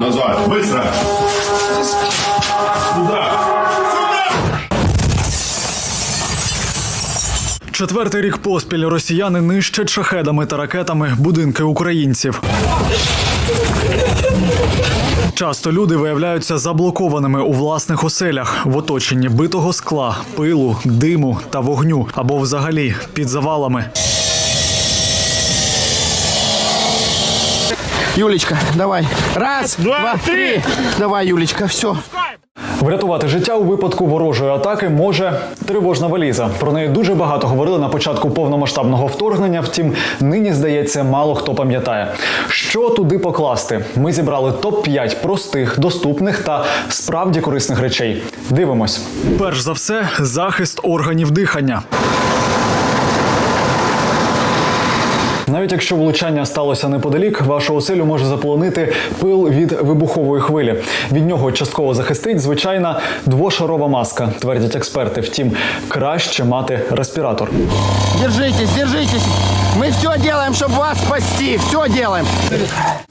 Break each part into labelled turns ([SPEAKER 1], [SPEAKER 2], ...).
[SPEAKER 1] Назад. Быстро. Сюда.
[SPEAKER 2] Четвертий рік поспіль росіяни нищать шахедами та ракетами будинки українців. Часто люди виявляються заблокованими у власних оселях в оточенні битого скла, пилу, диму та вогню або взагалі під завалами.
[SPEAKER 3] Юлечка, давай. Раз, два, три. Давай, Юлечка, все.
[SPEAKER 2] Врятувати життя у випадку ворожої атаки може тривожна валіза. Про неї дуже багато говорили на початку повномасштабного вторгнення. Втім, нині здається, мало хто пам'ятає, що туди покласти. Ми зібрали топ 5 простих, доступних та справді корисних речей. Дивимось. Перш за все, захист органів дихання. Навіть якщо влучання сталося неподалік, вашу оселю може заполонити пил від вибухової хвилі. Від нього частково захистить звичайна двошарова маска, твердять експерти. Втім, краще мати респіратор.
[SPEAKER 3] Держитесь, держитесь. Мы все делаем, чтобы вас спасти. Все делаем.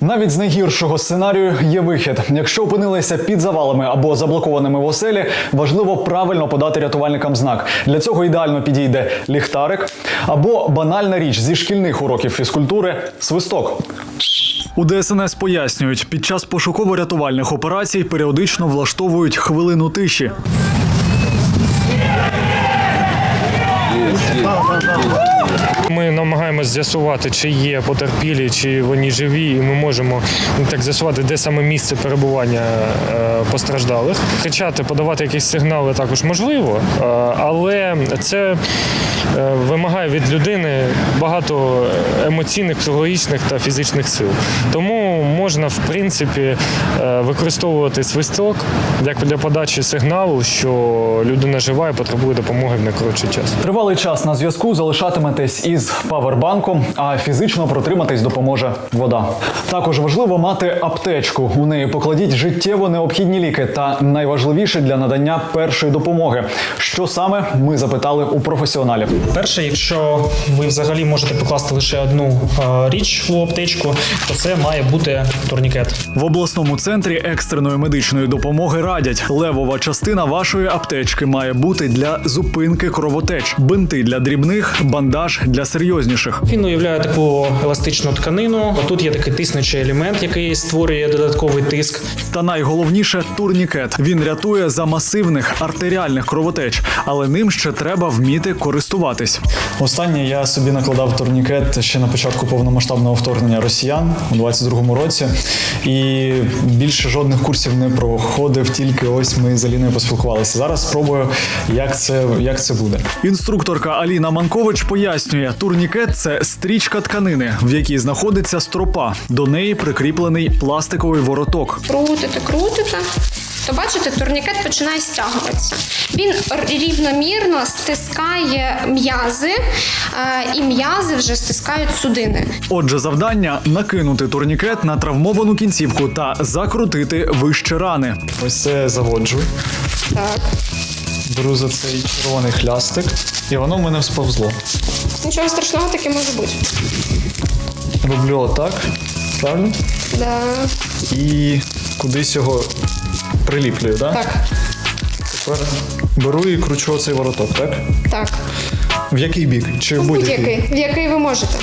[SPEAKER 2] Навіть з найгіршого сценарію є вихід. Якщо опинилися під завалами або заблокованими в оселі, важливо правильно подати рятувальникам знак. Для цього ідеально підійде ліхтарик або банальна річ зі шкільних уроків фізкультури свисток. У ДСНС пояснюють, під час пошуково-рятувальних операцій періодично влаштовують хвилину тиші.
[SPEAKER 4] Ми намагаємось з'ясувати, чи є потерпілі, чи вони живі, і ми можемо так з'ясувати, де саме місце перебування е, постраждалих. Кричати, подавати якісь сигнали також можливо, е, але це е, вимагає від людини багато емоційних, психологічних та фізичних сил. Тому можна, в принципі, використовувати свисток як для подачі сигналу, що людина жива і потребує допомоги в найкоротший час.
[SPEAKER 2] Тривалий час на зв'язку залишатиметесь із павербанком, а фізично протриматись допоможе вода. Також важливо мати аптечку. У неї покладіть життєво необхідні ліки та найважливіше для надання першої допомоги. Що саме ми запитали у професіоналів.
[SPEAKER 5] Перше, якщо ви взагалі можете покласти лише одну е, річ у аптечку, то це має бути турнікет.
[SPEAKER 2] В обласному центрі екстреної медичної допомоги радять, левова частина вашої аптечки має бути для зупинки кровотеч, бинти для дрібних, бандаж для серйозніших.
[SPEAKER 5] Він уявляє таку еластичну тканину. Тут є такий тиснучий елемент, який створює додатковий тиск.
[SPEAKER 2] Та найголовніше турнікет. Він рятує за масивних артеріальних кровотеч, але ним ще треба вміти користуватись. Останнє я собі накладав турнікет ще на початку повномасштабного вторгнення росіян у 22-му році, і більше жодних курсів не проходив. Тільки ось ми з Аліною поспілкувалися. Зараз спробую, як це як це буде. Інструкторка Аліна Манкович пояснює: турнікет це стрічка тканини, в якій знаходиться стропа. До неї прикріплений пластиковий вороток.
[SPEAKER 6] крутите, крутите, то бачите, турнікет починає стягуватися. Він рівномірно стискає м'язи, е, і м'язи вже стискають судини.
[SPEAKER 2] Отже, завдання накинути турнікет на травмовану кінцівку та закрутити вище рани. Ось це заводжу.
[SPEAKER 6] Так.
[SPEAKER 2] Беру за цей червоний хлястик, і воно в мене сповзло.
[SPEAKER 6] Нічого страшного таке може бути.
[SPEAKER 2] Роблю отак, правильно?
[SPEAKER 6] Да.
[SPEAKER 2] І кудись його приліплюю, да?
[SPEAKER 6] Так,
[SPEAKER 2] Тепер беру і кручу оцей вороток, так?
[SPEAKER 6] так.
[SPEAKER 2] В який бік? Чи в
[SPEAKER 6] В
[SPEAKER 2] будь-який?
[SPEAKER 6] будь-який, в який ви можете.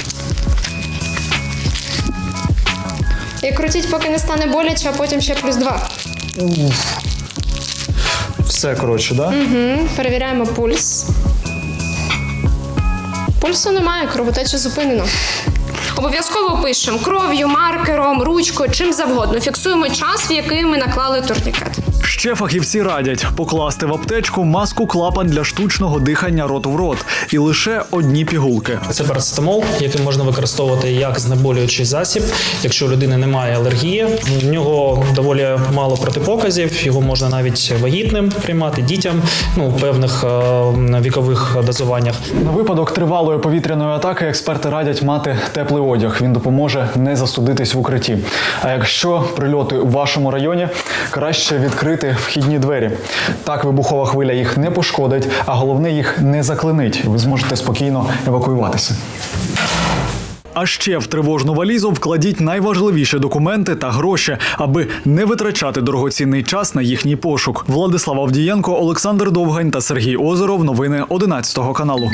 [SPEAKER 6] І крутіть, поки не стане боляче, а потім ще плюс два.
[SPEAKER 2] Все, коротше, да?
[SPEAKER 6] Угу. Перевіряємо пульс. Пульсу немає, кровотеча зупинено. Обов'язково пишемо кров'ю, маркером, ручкою, чим завгодно. Фіксуємо час, в який ми наклали турнікет.
[SPEAKER 2] Ще фахівці радять покласти в аптечку маску клапан для штучного дихання рот в рот і лише одні пігулки.
[SPEAKER 5] Це парацетамол, який можна використовувати як знеболюючий засіб, якщо у людини немає алергії. В нього доволі мало протипоказів. Його можна навіть вагітним приймати дітям ну в певних е, вікових дозуваннях.
[SPEAKER 2] На випадок тривалої повітряної атаки експерти радять мати теплий одяг. Він допоможе не застудитись в укритті. А якщо прильоти у вашому районі, краще відкрити вхідні двері. Так вибухова хвиля їх не пошкодить, а головне їх не заклинить. Ви зможете спокійно евакуюватися. А ще в тривожну валізу вкладіть найважливіші документи та гроші, аби не витрачати дорогоцінний час на їхній пошук. Владислав Авдієнко, Олександр Довгань та Сергій Озеров. Новини 11 каналу.